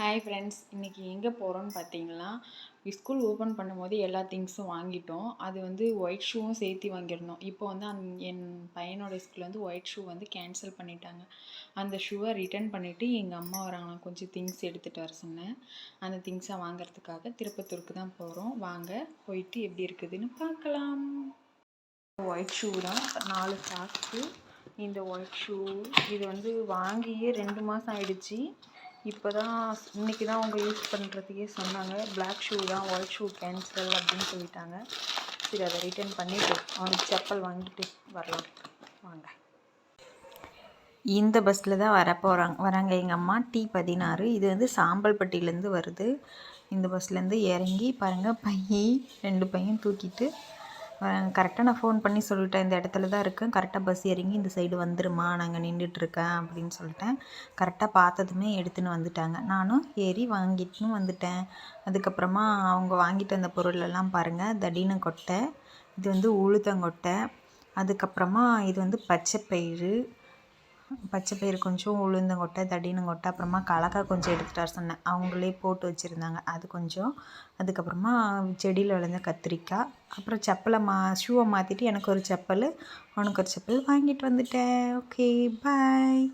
Hi friends இன்றைக்கி எங்கே போகிறோன்னு பார்த்தீங்கன்னா ஸ்கூல் ஓப்பன் பண்ணும்போது எல்லா திங்ஸும் வாங்கிட்டோம். அது வந்து ஒயிட் ஷூவும் சேர்த்து வாங்கியிருந்தோம். இப்போ வந்து அந் என் பையனோட ஸ்கூலில் வந்து ஒயிட் ஷூ வந்து கேன்சல் பண்ணிட்டாங்க. அந்த ஷூவை ரிட்டர்ன் பண்ணிவிட்டு எங்கள் அம்மா வராங்க. கொஞ்சம் திங்ஸ் எடுத்துகிட்டு வர சொன்னேன். அந்த திங்ஸை வாங்குறதுக்காக திருப்பத்தூருக்கு தான் போகிறோம் வாங்க போயிட்டு எப்படி இருக்குதுன்னு பார்க்கலாம். ஒயிட் ஷூ தான் நாலு சாக்ஸு இந்த ஒயிட் ஷூ இது வந்து வாங்கியே ரெண்டு மாதம் ஆயிடுச்சு. இப்போ தான் இன்றைக்கி தான் அவங்க யூஸ் பண்ணுறதுக்கே சொன்னாங்க. பிளாக் ஷூ தான் ஒயிட் ஷூ கேன்சல் அப்படின்னு சொல்லிட்டாங்க. சரி அதை ரிட்டர்ன் பண்ணிவிட்டு அவனுக்கு செப்பல் வாங்கிட்டு வரலாம். வாங்க. இந்த பஸ்ஸில் தான் வர போகிறாங்க வராங்க. எங்கள் அம்மா டி பதினாறு. இது வந்து சாம்பல்பட்டியிலேருந்து வருது. இந்த பஸ்லேருந்து இறங்கி பாருங்கள் பையன் ரெண்டு பையன் தூக்கிட்டு கரெக்டாக நான் ஃபோன் பண்ணி சொல்லிட்டேன். இந்த இடத்துல தான் இருக்கேன் கரெக்டாக பஸ் இறங்கி இந்த சைடு வந்துருமா நாங்கள் நின்றுட்டுருக்கேன் அப்படின்னு சொல்லிட்டேன். கரெக்டாக பார்த்ததுமே எடுத்துன்னு வந்துட்டாங்க. நானும் ஏறி வாங்கிட்டுன்னு வந்துட்டேன். அதுக்கப்புறமா அவங்க வாங்கிட்டு வந்த பொருளெல்லாம் பாருங்கள் தடின கொட்டை இது வந்து உளுத்தங்கொட்டை அதுக்கப்புறமா இது வந்து பச்சை பயிறு பச்சை பயிறு கொஞ்சம் உளுந்தங்கொட்டை தடினங்கொட்டை அப்புறமா கலக்காய் கொஞ்சம் எடுத்துகிட்டு வர சொன்னேன். அவங்களே போட்டு வச்சுருந்தாங்க. அது கொஞ்சம் அதுக்கப்புறமா செடியில் விளைஞ்ச கத்திரிக்காய் அப்புறம் செப்பலை மா ஷூவை மாற்றிட்டு எனக்கு ஒரு செப்பல் அவனுக்கு ஒரு செப்பல் வாங்கிட்டு வந்துட்டேன். Okay bye